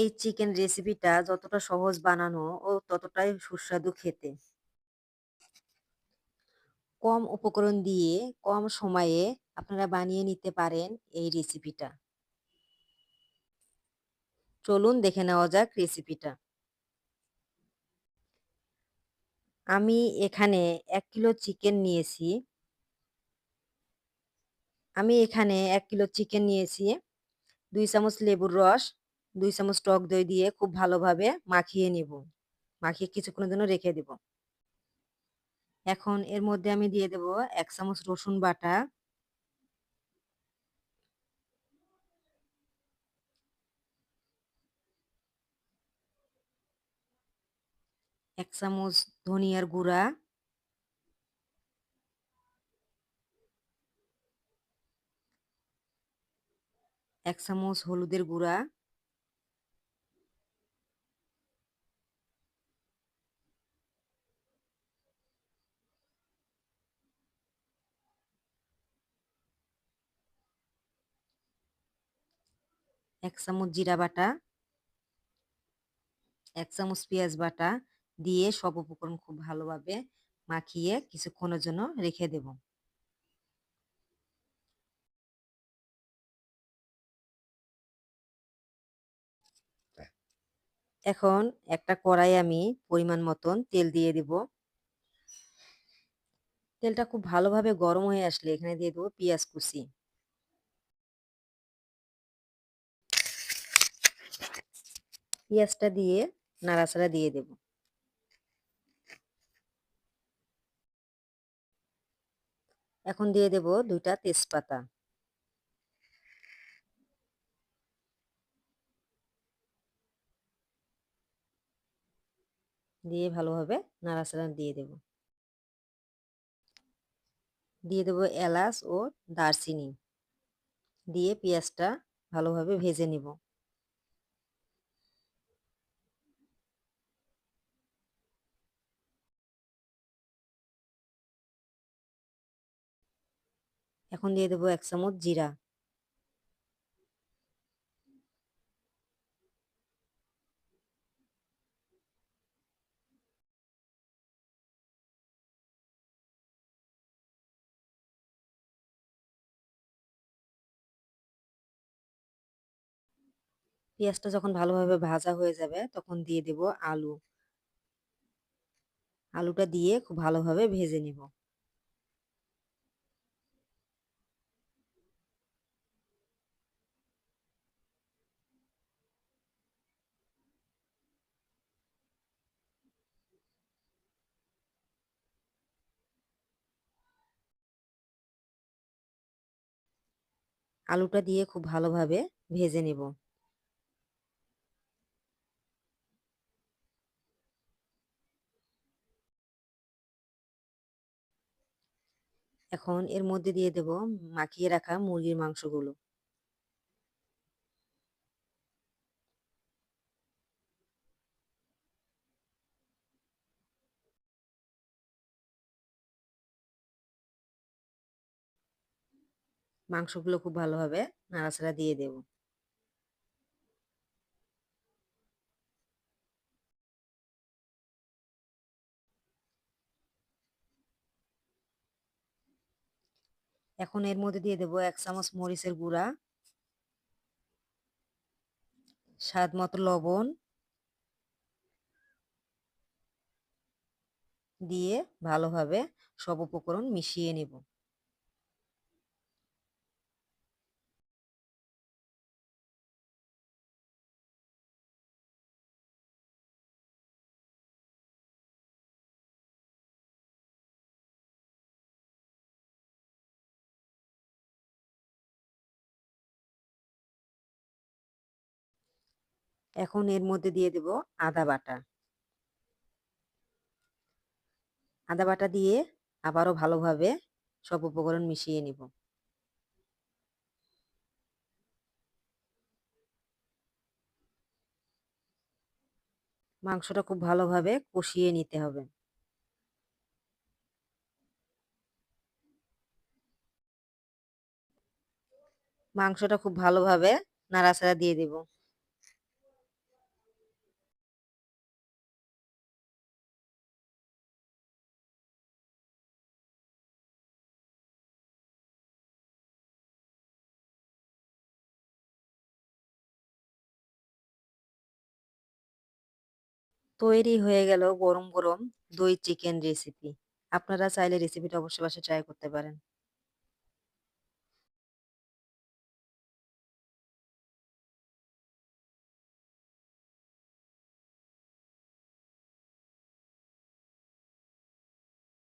এই চিকেন রেসিপিটা যতটা সহজ বানানো ও ততটাই সুস্বাদু খেতে। কম উপকরণ দিয়ে কম সময়ে আপনারা বানিয়ে নিতে পারেন এই রেসিপিটা। চলুন দেখে নেওয়া যাক রেসিপিটা। আমি এখানে এক কিলো চিকেন নিয়েছি। আমি এখানে এক কিলো চিকেন নিয়েছি। দুই চামচ লেবুর রস, ২ চামচ টক দই দিয়ে খুব ভালোভাবে মাখিয়ে নিব। মাখিয়ে কিছুক্ষণের জন্য রেখে দেব। এখন এর মধ্যে আমি দিয়ে দেব এক চামচ রসুন বাটা। এক চামচ ধনিয়ার গুঁড়া এক চামচ হলুদের গুঁড়া এক চামচ জিরা বাটা, এক চামচ পেঁয়াজ বাটা দিয়ে সব উপকরণ খুব ভালোভাবে মাখিয়ে কিছুক্ষণের জন্য রেখে দেব। এখন একটা কড়াই আমি পরিমাণ মতন তেল দিয়ে দিব। তেলটা খুব ভালোভাবে গরম হয়ে আসলে এখানে দিয়ে দেবো পেঁয়াজ কুচি। পেঁয়াজটা দিয়ে নাড়াচাড়া দিয়ে দেব। এখন দিয়ে দেব দুইটা তেজপাতা। দিয়ে ভালোভাবে নাড়াচাড়া দিয়ে দেব। দিয়ে দেব এলাচ ও দারচিনি। দিয়ে পেঁয়াজটা ভালোভাবে ভেজে নিব। এখন দিয়ে দেবো এক চামচ জিরা। পেঁয়াজটা যখন ভালোভাবে ভাজা হয়ে যাবে, তখন দিয়ে দেব আলু। আলুটা দিয়ে খুব ভালোভাবে ভেজে নেব। আলুটা দিয়ে খুব ভালোভাবে ভেজে নেব। এখন এর মধ্যে দিয়ে দেব মাখিয়ে রাখা মুরগির মাংসগুলো। মাংসগুলো খুব ভালোভাবে নাড়াচাড়া দিয়ে দেব। এখন এর মধ্যে দিয়ে দেব এক চামচ মরিচের গুঁড়া, স্বাদ মতো লবণ দিয়ে ভালোভাবে সব উপকরণ মিশিয়ে নেব। এখন এর মধ্যে দিয়ে দেব আদা বাটা। আদা বাটা দিয়ে আবারও ভালোভাবে সব উপকরণ মিশিয়ে নিব। মাংসটা খুব ভালোভাবে কষিয়ে নিতে হবে। মাংসটা খুব ভালোভাবে নাড়াচাড়া দিয়ে দেব। তৈরি হয়ে গেল গরম, গরম দই চিকেন রেসিপি। আপনারা চাইলে রেসিপিটা অবশ্যই বাসায় ট্রাই করতে পারেন।